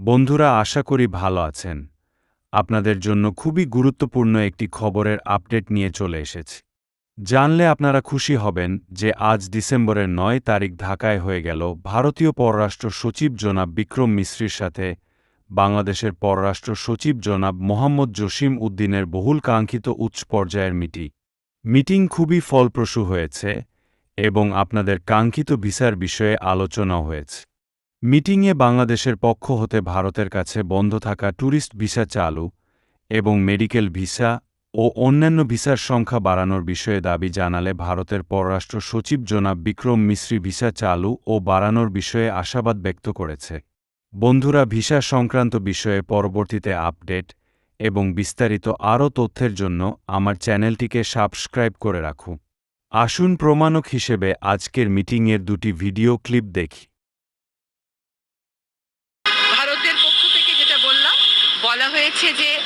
বন্ধুরা, আশা করি ভালো আছেন। আপনাদের জন্য খুবই গুরুত্বপূর্ণ একটি খবরের আপডেট নিয়ে চলে এসেছি। জানলে আপনারা খুশি হবেন যে আজ ডিসেম্বরের নয় তারিখ ঢাকায় হয়ে গেল ভারতীয় পররাষ্ট্র সচিব জনাব বিক্রম মিশ্রির সাথে বাংলাদেশের পররাষ্ট্র সচিব জনাব মোহাম্মদ জসিম উদ্দিনের বহুল কাঙ্ক্ষিত উচ্চ পর্যায়ের মিটি। মিটিং খুবই ফলপ্রসূ হয়েছে এবং আপনাদের কাঙ্ক্ষিত ভিসার বিষয়ে আলোচনাও হয়েছে। মিটিংয়ে বাংলাদেশের পক্ষ হতে ভারতের কাছে বন্ধ থাকা ট্যুরিস্ট ভিসা চালু এবং মেডিকেল ভিসা ও অন্যান্য ভিসার সংখ্যা বাড়ানোর বিষয়ে দাবি জানালে ভারতের পররাষ্ট্র সচিব জনাব বিক্রম মিশ্রি ভিসা চালু ও বাড়ানোর বিষয়ে আশাবাদ ব্যক্ত করেছে। বন্ধুরা, ভিসা সংক্রান্ত বিষয়ে পরবর্তীতে আপডেট এবং বিস্তারিত আরও তথ্যের জন্য আমার চ্যানেলটিকে সাবস্ক্রাইব করে রাখুন। আসুন প্রমাণক হিসেবে আজকের মিটিংয়ের দুটি ভিডিও ক্লিপ দেখি ভারতের পক্ষ থেকে যেটা বললাম বলা হয়েছে যে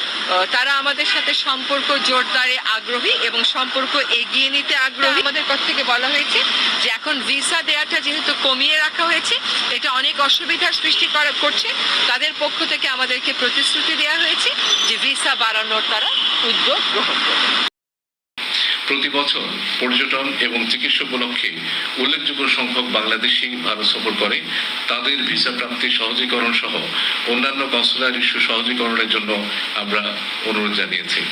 তারা আমাদের সাথে সম্পর্ক জোরদারে আগ্রহী এবং সম্পর্ক এগিয়ে নিতে আগ্রহী। আমাদের পক্ষ থেকে বলা হয়েছে যে এখন ভিসা দেওয়াটা যেহেতু কমিয়ে রাখা হয়েছে এটা অনেক অসুবিধার সৃষ্টি করা- করছে। তাদের পক্ষ থেকে আমাদেরকে প্রতিশ্রুতি দেওয়া হয়েছে যে ভিসা বাড়ানোর তারা উদ্যোগ গ্রহণ করবে। প্রতি বছর পর্যটন এবং চিকিৎসা উপলক্ষে উল্লেখযোগ্য সংখ্যক বাংলাদেশি ভারত সফর করে। তাদের ভিসা প্রাপ্তি সহজীকরণ সহ অন্যান্য কনসুলার ইস্যু সহজীকরণের জন্য আমরা অনুরোধ জানিয়েছি।